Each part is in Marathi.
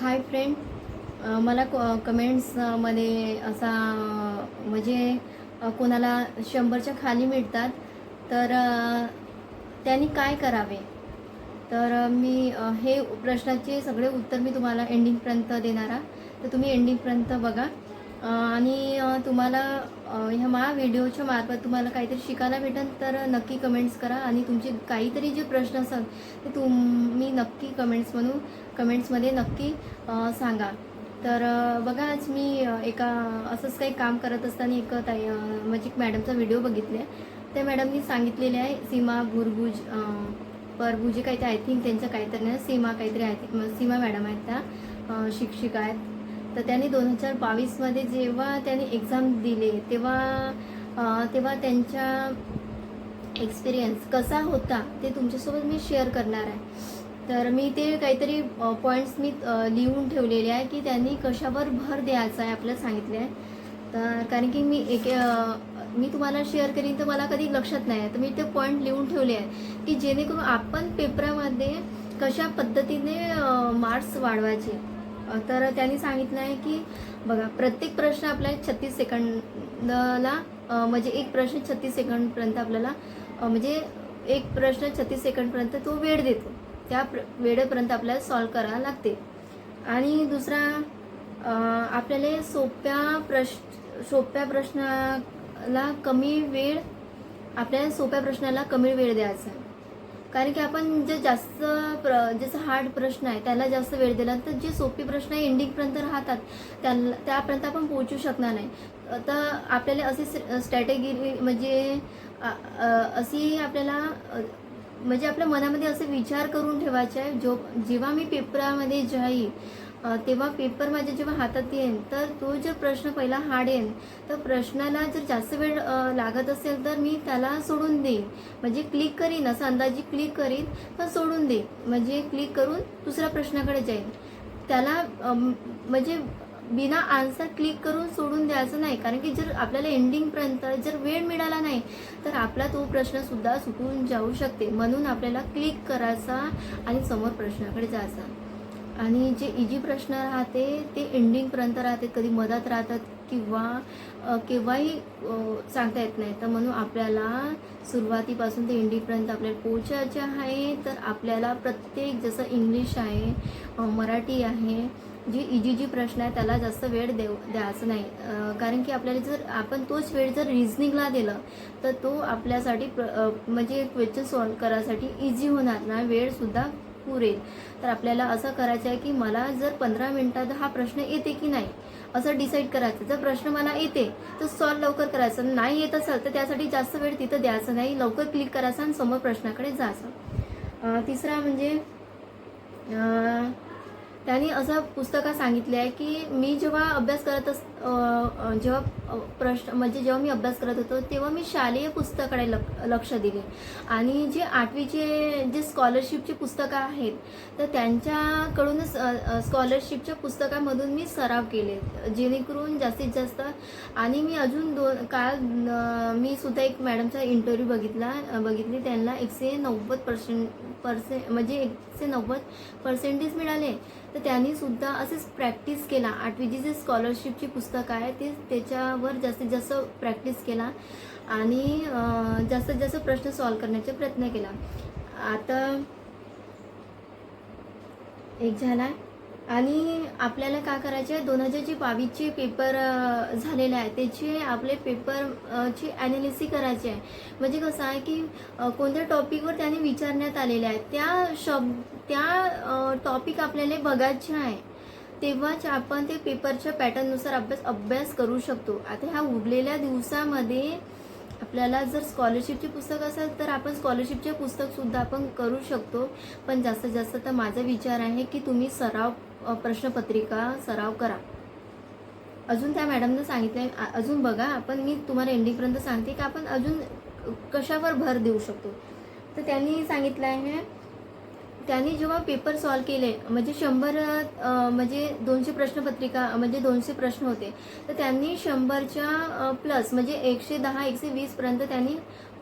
हाय फ्रेंड मला क कमेंट्समध्ये असा म्हणजे कोणाला शंभरच्या खाली मिळतात तर त्यांनी काय करावे? तर मी हे प्रश्नाचे सगळे उत्तर मी तुम्हाला एंडिंगपर्यंत देणार आहे. तर तुम्ही एंडिंगपर्यंत बघा. आणि तुम्हाला ह्या मा व्हिडिओच्या मार्फत तुम्हाला काहीतरी शिकायला भेटेल तर नक्की कमेंट्स करा. आणि तुमचे काहीतरी जे प्रश्न असाल ते तुम्ही नक्की कमेंट्स म्हणून कमेंट्समध्ये नक्की सांगा. तर बघा आज मी एका असंच काही काम करत असताना एक ताई म्हणजे एक मॅडमचा व्हिडिओ बघितले त्या मॅडमनी सांगितलेले आहे सीमा भुरभुज परभुजे काहीतरी आय थिंक त्यांचं काहीतरी नाही सीमा काहीतरी आय थिंक सीमा मॅडम आहेत त्या शिक्षिका आहेत. तर त्यांनी दोन हजार बावीसमध्ये जेव्हा त्यांनी एक्झाम दिले तेव्हा तेव्हा त्यांच्या एक्सपिरियन्स कसा होता ते तुमच्यासोबत मी शेअर करणार आहे. तर मी ते काहीतरी पॉईंट्स मी लिहून ठेवलेले आहे की त्यांनी कशावर भर द्यायचा आहे आपल्याला सांगितलं आहे. तर कारण की मी एक मी तुम्हाला शेअर करीन तर मला कधी लक्षात नाही आहे. तर मी ते पॉईंट लिहून ठेवले आहे की जेणेकरून आपण पेपरामध्ये कशा पद्धतीने मार्क्स वाढवायचे. तर त्यांनी सांगितलं आहे की बघा प्रत्येक प्रश्न आपल्याला छत्तीस सेकंदला म्हणजे एक प्रश्न छत्तीस सेकंडपर्यंत आपल्याला म्हणजे एक प्रश्न छत्तीस सेकंडपर्यंत तो वेळ देतो. त्या प्र वेळेपर्यंत आपल्याला सॉल्व करावं लागते. आणि दुसरा आपल्याला सोप्या प्रश्न सोप्या प्रश्नाला कमी वेळ आपल्याला सोप्या प्रश्नाला कमी वेळ द्यायचा आहे. कारण की आपण जे जास्त प्र जसं हार्ड प्रश्न आहे त्याला जास्त वेळ दिला तर जे सोपे प्रश्न आहे एंडिंगपर्यंत राहतात. त्याला त्यापर्यंत आपण पोहोचू शकणार नाही. तर आपल्याला असे स्ट्रॅटेगी म्हणजे अशी आपल्याला म्हणजे आपल्या मनामध्ये असे विचार करून ठेवायचे आहे जो जेव्हा मी पेपरामध्ये जाईल तेव्हा पेपर माझ्या जेव्हा हातात येईल तर तो जर प्रश्न पहिला हार्ड येईल तर प्रश्नाला जर जास्त वेळ लागत असेल तर मी त्याला सोडून देईन. म्हणजे क्लिक करीन असं अंदाजे क्लिक करीन पण सोडून देईन. म्हणजे क्लिक करून दुसऱ्या प्रश्नाकडे जाईन. त्याला म्हणजे बिना आन्सर क्लिक करून सोडून द्यायचं नाही. कारण की जर आपल्याला एंडिंगपर्यंत जर वेळ मिळाला नाही तर आपला तो प्रश्नसुद्धा सुटून जाऊ शकते. म्हणून आपल्याला क्लिक करायचा आणि समोर प्रश्नाकडे जायचा. आणि जे इजी प्रश्न राहते ते एंडिंगपर्यंत राहते कधी मधात राहतात किंवा केव्हाही सांगता येत नाही. तर म्हणून आपल्याला सुरुवातीपासून ते एंडिंगपर्यंत आपल्याला पोचायचे आहे. तर आपल्याला प्रत्येक जसं इंग्लिश आहे मराठी आहे जी इजी जी प्रश्न आहे त्याला जास्त वेळ देऊ द्यायचं नाही. कारण की आपल्याला जर आपण तोच वेळ जर रिझनिंगला दिलं तर तो आपल्यासाठी प्र म्हणजे क्वेश्चन सॉल्व करायसाठी इझी होणार ना? वेळसुद्धा पुरेल तर आपल्याला असं करायचं आहे की मला जर पंधरा मिनटात हा प्रश्न येते की नाही असं डिसाईड करायचं. जर प्रश्न मला येते तर सॉल्व लवकर करायचं. नाही येत असेल तर त्यासाठी जास्त वेळ तिथं द्यायचं नाही. लवकर क्लिक करायचं आणि समोर प्रश्नाकडे जायचं. तिसरा म्हणजे त्यांनी असं पुस्तकात सांगितले आहे की मी जेव्हा अभ्यास करत अस जेव्हा प्रश्न म्हणजे जेव्हा मी अभ्यास करत होतो तेव्हा मी शालेय पुस्तकाकडे लक लक्ष दिले. आणि जे आठवीचे जे स्कॉलरशिपचे पुस्तकं आहेत तर त्यांच्याकडूनच स्कॉलरशिपच्या पुस्तकामधून मी सराव केले. जेणेकरून जास्तीत जास्त आणि मी अजून दोन काल मी सुद्धा एक मॅडमचा इंटरव्ह्यू बघितला बघितली. त्यांना एकशे नव्वद पर्सेंट पर्से म्हणजे एकशे नव्वद पर्सेंटेज मिळाले. तर त्यांनी सुद्धा असेच प्रॅक्टिस केला. आठवीची जे स्कॉलरशिपची पुस्तक पुस्तक आहे ते त्याच्यावर जास्तीत जास्त प्रॅक्टिस केला आणि जास्तीत जास्त प्रश्न सॉल्व करण्याचा प्रयत्न केला. आता एक झाला आणि आपल्याला काय करायचे आहे दोन हजारचे बावीसचे पेपर झालेले आहे. त्याचे आपले पेपर ची ॲनालिसी करायची आहे. म्हणजे कसं आहे की कोणत्या टॉपिकवर त्याने विचारण्यात आलेले आहे त्या शब्द त्या टॉपिक आपल्याला बघायचे आहे. तेव्हाच आपण ते पेपरच्या पॅटर्ननुसार अभ्यास अभ्यास करू शकतो. आता ह्या उरलेल्या दिवसामध्ये आपल्याला जर स्कॉलरशिपचे पुस्तक असेल तर आपण स्कॉलरशिपचे पुस्तकसुद्धा आपण करू शकतो. पण जास्तीत जास्त तर माझा विचार आहे की तुम्ही सराव प्रश्नपत्रिका सराव करा. अजून त्या मॅडमनं सांगितलं आहे अजून बघा आपण मी तुम्हाला एंडिंगपर्यंत सांगते की आपण अजून कशावर भर देऊ शकतो? तर त्यांनी सांगितलं आहे त्यांनी जेव्हा पेपर सॉल्व केले म्हणजे शंभर म्हणजे दोनशे प्रश्नपत्रिका म्हणजे दोनशे प्रश्न होते तर त्यांनी शंभरच्या प्लस म्हणजे एकशे दहा एकशे वीसपर्यंत त्यांनी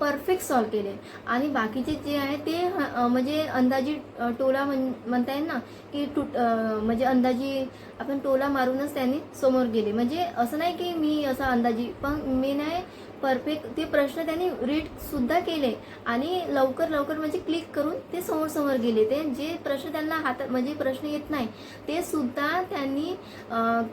परफेक्ट सॉल्व केले. आणि बाकीचे जे आहे ते म्हणजे अंदाजी टोला म्हण म्हणता येईल ना? की टू म्हणजे अंदाजी आपण टोला मारूनच त्यांनी समोर गेले. म्हणजे असं नाही की मी असं अंदाजी पण मी नाही परफेक्ट ते प्रश्न त्यांनी रीड सुद्धा केले आणि लवकर लवकर म्हणजे क्लिक करून ते समोर समोर गेले. ते जे प्रश्न त्यांना हातात म्हणजे प्रश्न येत नाही ते सुद्धा त्यांनी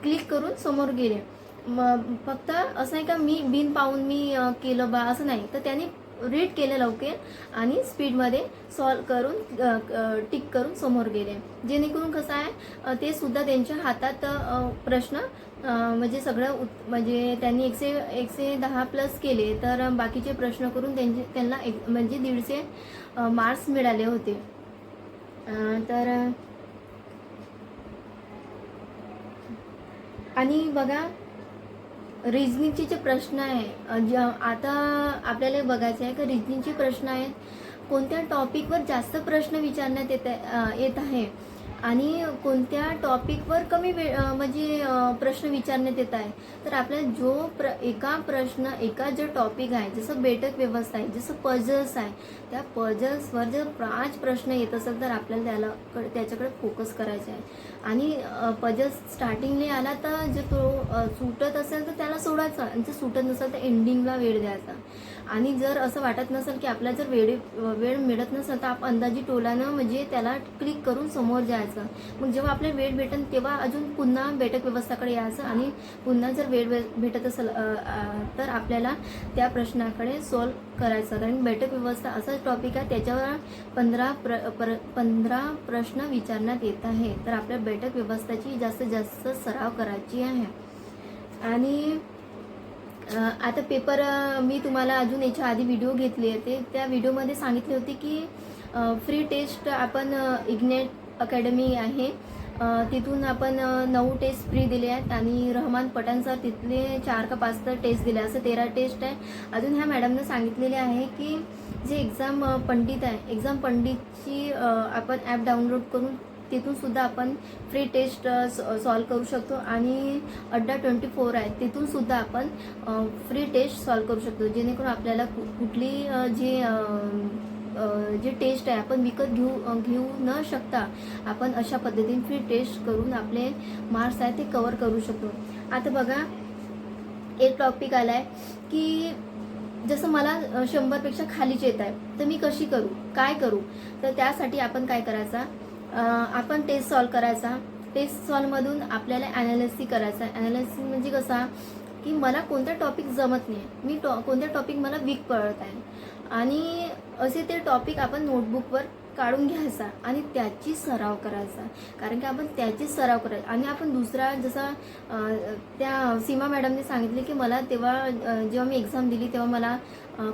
क्लिक करून समोर गेले. मग फक्त असं नाही का मी बिन पाहून मी केलं बा असं नाही. तर त्यांनी रीड केलं लवकर आणि स्पीडमध्ये सॉल्व करून टिक करून समोर गेले. जेणेकरून कसं आहे ते सुद्धा त्यांच्या हातात प्रश्न म्हणजे सगळं उत म्हणजे त्यांनी एकशे एकशे दहा प्लस केले तर बाकीचे प्रश्न करून त्यांचे त्यांना एक म्हणजे दीडशे मार्क्स मिळाले होते. तर आणि बघा रिजनिंगचे जे प्रश्न आहे जे आता आपल्याला बघायचं आहे का रिजनिंगचे प्रश्न आहेत कोणत्या टॉपिकवर जास्त प्रश्न विचारण्यात येत आहे- येत आहे? आणि कोणत्या टॉपिकवर कमी वेळ म्हणजे प्रश्न विचारण्यात येत आहे तर आपल्याला जो प्र एका प्रश्न एका जो टॉपिक आहे जसं बेटक व्यवस्था आहे जसं पजल्स आहे त्या पजल्सवर जर पाच प्रश्न येत असेल तर आपल्याला त्याला क- त्याच्याकडे फोकस करायचा आहे. आणि पजल्स स्टार्टिंगने आला तर जर तो सुटत असेल तर त्याला सोडायचा आणि जर सुटत नसेल तर एंडिंगला वेळ द्यायचा. आणि जर असं वाटत नसेल की आपल्याला जर वेळ वेळ मिळत नसेल तर आपण अंदाजी टोलानं म्हणजे त्याला क्लिक करून समोर जायचं. मग जेव्हा आपल्याला वेळ भेटेल तेव्हा अजून पुन्हा बैठक व्यवस्थाकडे यायचं आणि पुन्हा जर वेळ वे- भेटत असेल तर आपल्याला त्या प्रश्नाकडे सॉल्व करायचं. कारण बैठक व्यवस्था असा टॉपिक आहे त्याच्यावर पंधरा प्र पर पंधरा प्रश्न विचारण्यात येत आहे. तर आपल्या बैठक व्यवस्थाची जास्तीत जास्त सराव करायची आहे. आणि आता पेपर मी तुम्हाला अजून याच्या आधी व्हिडिओ घेतले होते त्या व्हिडिओमध्ये सांगितले होते की फ्री टेस्ट आपण इग्नेट अकॅडमी आहे. तिथून आपण नऊ टेस्ट फ्री दिले आहेत आणि रहमान पठाण सर तिथले चार का पाच तर टेस्ट दिले. असं तेरा टेस्ट आहे. अजून ह्या मॅडमनं सांगितलेले आहे की जे एक्झाम पंडित आहे एक्झाम पंडितची आपण ॲप डाउनलोड करून तिथून सुद्धा आपण फ्री टेस्ट सॉल्व करू शकतो. आणि अड्डा ट्वेंटी फोर आहे तिथून सुद्धा आपण फ्री टेस्ट सॉल्व करू शकतो. जेणेकरून आपल्याला कु- कुठली जी जे टेस्ट आहे आपण विकत घेऊ घेऊ न शकता आपण अशा पद्धतीने फ्री टेस्ट करून आपले मार्क्स आहे ते कवर करू शकतो. आता बघा एक टॉपिक आला आहे की जसं मला शंभरपेक्षा खालीच येत आहे तर मी कशी करू? काय करू? तर त्यासाठी आपण काय करायचा? आपण टेस्ट सॉल्व करायचा. टेस्ट सॉल्वमधून आपल्याला ॲनालिसिस करायचा. ॲनालिसिस म्हणजे कसा? की मला कोणता टॉपिक जमत नाही. मी टॉ कोणत्या टॉपिक मला वीक पडत आहे. आणि असे ते टॉपिक आपण नोटबुकवर काढून घ्यायचा आणि त्याची सराव करायचा. कारण की आपण त्याची सराव करायचा. आणि आपण दुसरा जसा त्या सीमा मॅडमने सांगितले की मला तेव्हा जेव्हा मी एक्झाम दिली तेव्हा मला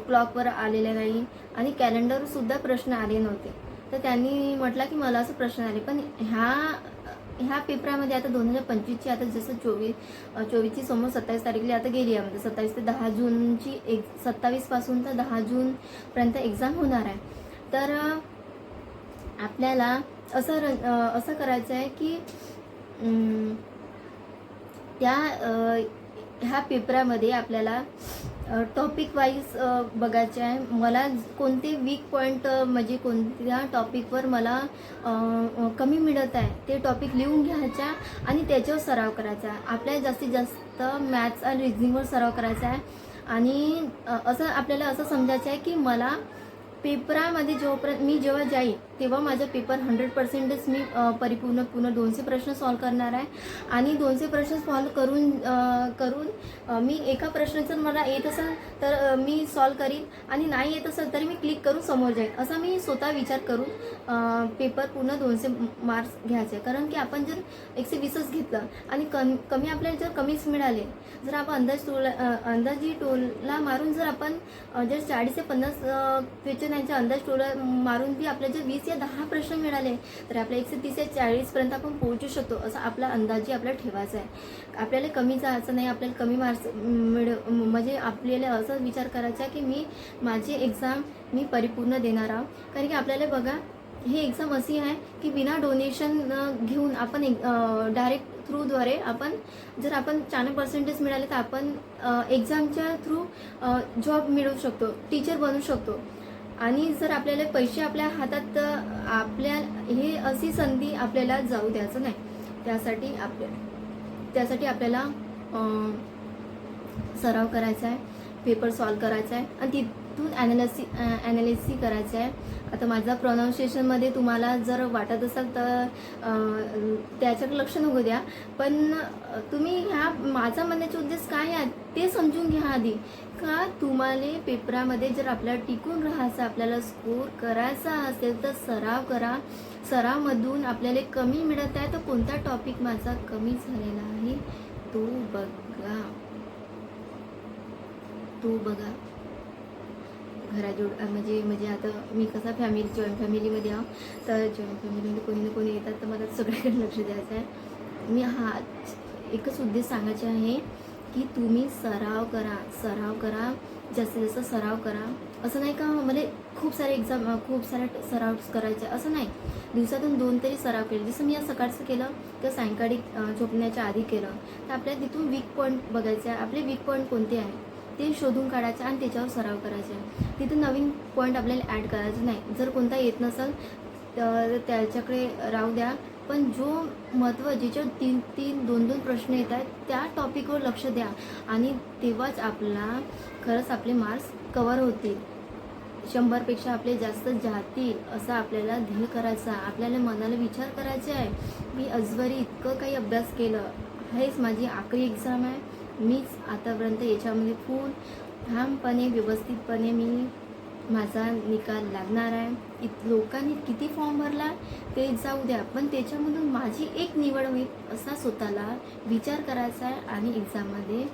क्लॉकवर आलेले नाही. आणि कॅलेंडरसुद्धा प्रश्न आले नव्हते. तर त्यांनी म्हटलं की मला असं प्रश्न आले. पण ह्या ह्या पेपरामध्ये आता दोन हजार पंचवीसची आता जसं चोवीस चोवीसची समोर सत्तावीस तारीखला आता गेली आहे. म्हणजे सत्तावीस ते दहा जूनची एक सत्तावीसपासून तर दहा जूनपर्यंत एक्झाम होणार आहे. तर आपल्याला असं र असं करायचं आहे की त्या ह्या पेपरामध्ये आपल्याला टॉपिक वाईज बघायचे आहे. मला कोणते वीक पॉईंट म्हणजे कोणत्या टॉपिकवर मला कमी मिळत आहे ते टॉपिक लिहून घ्यायचा आणि त्याच्यावर सराव करायचा. आपल्याला जास्तीत जास्त मॅथ्स आणि रिजनिंगवर सराव करायचा आहे. आणि असं आपल्याला असं समजायचं आहे की मला पेपरामध्ये जोपर्यंत मी जेव्हा जाईल तेव्हा माझा पेपर हंड्रेड पर्सेंटच मी परिपूर्ण पूर्ण दोनशे प्रश्न सॉल्व करणार आहे. आणि दोनशे प्रश्न सॉल्व करून करून मी एका प्रश्नाचं मला येत असेल तर मी सॉल्व करीन. आणि नाही येत असेल तरी मी क्लिक करून समोर जाईन. असा मी स्वतः विचार करून पेपर पूर्ण दोनशे मार्क्स घ्यायचे. कारण की आपण जर एकशे वीसच घेतलं आणि कम कमी आपल्याला जर कमीच मिळाले जर आपण अंदाज टोला अंदाजी टोला मारून जर आपण जर चाळीस ते पन्नास क्वेश्चनांच्या अंदाज टोला मारून बी आपल्या जर वीस या दहा प्रश्न मिळाले तर आपल्या एकशे तीस या चाळीसपर्यंत आपण पोहोचू शकतो असा आपला अंदाजी आपल्याला ठेवायचा आहे. आपल्याला कमी जायचं नाही आपल्याला कमी मार्क्स मिळ म्हणजे आपल्याला असा विचार करायचा आहे की मी माझी एक्झाम मी परिपूर्ण देणार आहोत. कारण की आपल्याला बघा ही एक्झाम अशी आहे की विना डोनेशन घेऊन आपण डायरेक्ट थ्रूद्वारे आपण जर आपण चांगले पर्सेंटेज मिळाले तर आपण एक्झामच्या थ्रू जॉब मिळवू शकतो टीचर बनू शकतो. आणि जर आपल्याला पैसे आपल्या हातात तर आपल्या हे अशी संधी आपल्याला जाऊ द्यायचं नाही. त्यासाठी आपल्या त्यासाठी आपल्याला सराव करायचा आहे पेपर सॉल्व करायचा आहे आणि तिथून ॲनालिसी ॲनालिसी करायचं आहे. आता माझा प्रोनाऊन्सिएशनमध्ये तुम्हाला जर वाटत असाल तर अ, त्याच्याकडे लक्ष नको द्या. पण तुम्ही ह्या माझा म्हणण्याचे उद्देश काय आहे ते समजून घ्या आधी. का तुम्हाला पेपरामध्ये जर आपल्याला टिकून राहायचं आपल्याला स्कोर करायचा असेल तर सराव करा. सरावमधून आपल्याला कमी मिळत आहे तर कोणता टॉपिक माझा कमी झालेला आहे? तो बघा. तो बघा. घराजोड म्हणजे म्हणजे आता मी कसा फॅमिली जॉईंट फॅमिलीमध्ये आहो तर जॉईंट फॅमिलीमध्ये कोणी ना कोणी येतात तर मला सगळ्याकडे लक्ष द्यायचं आहे. मी हा एकच उद्देश सांगायचे आहे की तुम्ही सराव करा सराव करा जास्तीत जास्त सराव करा. असं नाही का मला खूप सारे एक्झाम खूप साऱ्या सराव करायचे असं नाही. दिवसातून दोन तरी सराव केले. जसं मी आज सकाळचं केलं किंवा सायंकाळी झोपण्याच्या आधी केलं. तर आपल्याला तिथून वीक पॉईंट बघायचे आहे. आपले वीक पॉईंट कोणते आहे? ते शोधून काढायचं आणि त्याच्यावर सराव करायचा. आहे नवीन पॉईंट आपल्याला ॲड करायचं नाही. जर कोणता येत नसेल तर त्याच्याकडे राहू द्या. पण जो महत्त्व ज्याच्यावर तीन तीन दोन दोन प्रश्न येत आहेत त्या टॉपिकवर लक्ष द्या. आणि तेव्हाच आपला खरंच आपले मार्क्स कवर होतील. शंभरपेक्षा आपले जास्त जातील असं आपल्याला ध्येय करायचा. आपल्याला मनाला विचार करायचा आहे. मी अजवरी इतकं काही अभ्यास केलं. हेच माझी आखरी एक्झाम आहे. मीच आतापर्यंत याच्यामध्ये फुल ठामपणे व्यवस्थितपणे मी माझा निकाल लागणार आहे. इत लोकांनी किती फॉर्म भरला ते जाऊ द्या पण त्याच्यामधून माझी एक निवड होईल असा स्वतःला विचार करायचा आहे आणि एक्झाममध्ये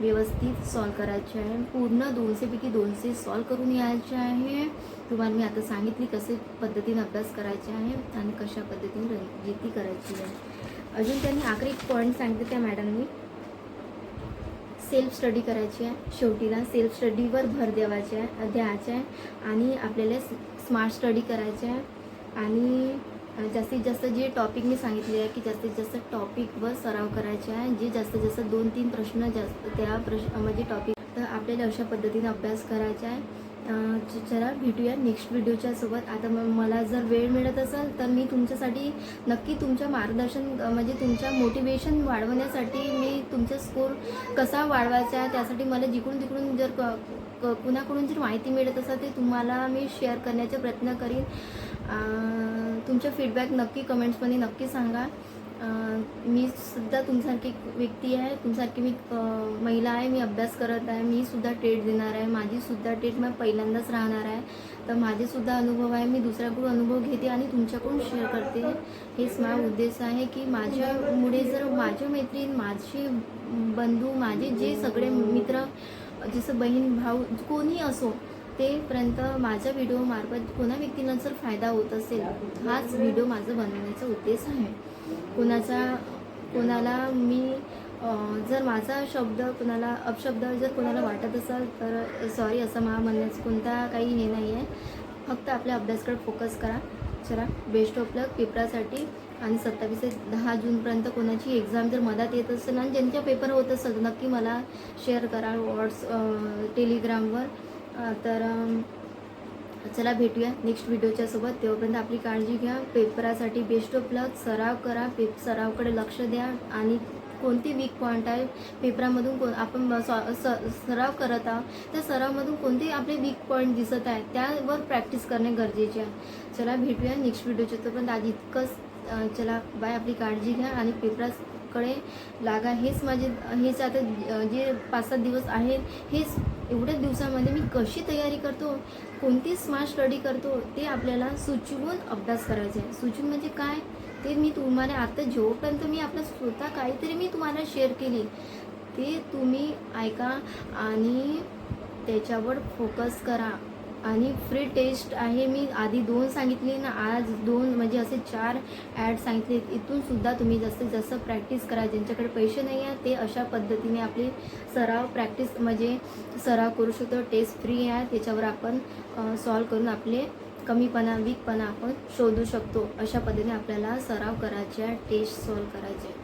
व्यवस्थित सॉल्व करायचे आहे. पूर्ण दोनशेपैकी दोनशे सॉल्व करून यायचे आहे. तुम्हाला मी आता सांगितली कसे पद्धतीने अभ्यास करायचे आहे आणि कशा पद्धतीने रणनीती करायची आहे. अजून त्यांनी आखरी एक पॉईंट सांगितले त्या मॅडमनी सेल्फ स्टडी करायची आहे. शेवटीला सेल्फ स्टडीवर भर द्यावायचे आहे द्यायचे आहे आणि आपल्याला स्मार्ट स्टडी करायचे आहे. आणि जास्तीत जास्त जे टॉपिक मी सांगितले आहे की जास्तीत जास्त टॉपिकवर सराव करायचे आहे. जे जास्तीत जास्त दोन तीन प्रश्न जास्त त्या प्रश्न म्हणजे टॉपिक तर आपल्याला अशा पद्धतीने अभ्यास करायचा आहे. चला भेटूया नेक्स्ट व्हिडिओच्या सोबत. आता मला जर वेळ मिळत असेल तर मी तुमच्यासाठी नक्की तुमच्या मार्गदर्शन म्हणजे तुमच्या मोटिवेशन वाढवण्यासाठी मी तुमचा स्कोर कसा वाढवायचा आहे त्यासाठी मला जिकडून तिकडून जर क क- कुणाकडून जर माहिती मिळत असेल ते तुम्हाला मी शेअर करण्याचा प्रयत्न करीन. तुमचा फीडबॅक नक्की कमेंट्समध्ये नक्की सांगा. मी सुद्धा तुमच्यासारखी व्यक्ती आहे तुमच्यासारखी मी महिला आहे मी अभ्यास करत आहे मी सुद्धा टेट देणार आहे माझी सुद्धा टेट मग पहिल्यांदाच राहणार आहे. तर माझे सुद्धा अनुभव आहे मी दुसऱ्याकडून अनुभव घेते आणि तुमच्याकडून शेअर करते. हेच माझा उद्देश आहे की माझ्यामुळे जर माझ्या मैत्रीण माझे बंधू माझे जे सगळे मित्र जसं बहीण भाऊ कोणी असो तेपर्यंत माझ्या व्हिडिओमार्फत कोणा व्यक्तीला जर फायदा होत असेल हाच व्हिडिओ माझा बनवण्याचा उद्देश आहे. कोणाचा कोणाला मी जर माझा शब्द कोणाला अपशब्द जर कोणाला वाटत असेल तर सॉरी असं मला म्हणण्याचं कोणता काही हे नाही आहे फक्त आपल्या अभ्यासकडे फोकस करा. चला बेस्ट ऑफ लक पेपरासाठी. आणि सत्तावीस ते दहा जूनपर्यंत कोणाची एक्झाम जर मदत येत असेल आणि ज्यांच्या पेपर होत असेल नक्की मला शेअर करा. व्हॉट्स टेलिग्रामवर तर चला भेटूया नेक्स्ट व्हिडिओच्या सोबत. तेव्हापर्यंत आपली काळजी घ्या. पेपरासाठी बेस्ट ऑफ लक सराव करा. पेप सरावकडे लक्ष द्या. आणि कोणती वीक पॉईंट आहे? पेपरामधून को आपण सॉ- स- सराव करत आहोत. त्या सरावमधून कोणते आपले वीक पॉईंट दिसत आहे? त्यावर प्रॅक्टिस करणे गरजेचे आहे. चला भेटूया नेक्स्ट व्हिडिओच्या तोपर्यंत. आज इतकंच चला बाय आपली काळजी घ्या आणि पेपराकडे लागा. हेच माझे हेच आता जे पाच सात दिवस आहेत हेच एवढ्या दिवसामध्ये मी कशी तयारी करतो कोणती स्मार्ट स्टडी करतो ते आपल्याला सुचवून अभ्यास करायचा आहे. सुचवून म्हणजे काय? ते मी तुम्हाला आता जेवपर्यंत मी आपलं स्वतः काहीतरी मी तुम्हाला शेअर केली ते तुम्ही ऐका आणि त्याच्यावर फोकस करा. आणि फ्री टेस्ट आहे. मी आधी दोन सांगितले ना आज दोन म्हणजे असे चार ॲड सांगितले. इथून सुद्धा तुम्ही जास्तीत जास्त प्रॅक्टिस करा ज्यांच्याकडे पैसे नाही आहे ते अशा पद्धतीने आपले सराव प्रॅक्टिस म्हणजे सराव करू शकतो. टेस्ट फ्री आहे. त्याच्यावर आपण सॉल्व करून आपले कमीपणा वीकपणा आपण शोधू शकतो. अशा पद्धतीने आपल्याला सराव करायचे टेस्ट सॉल्व करायचे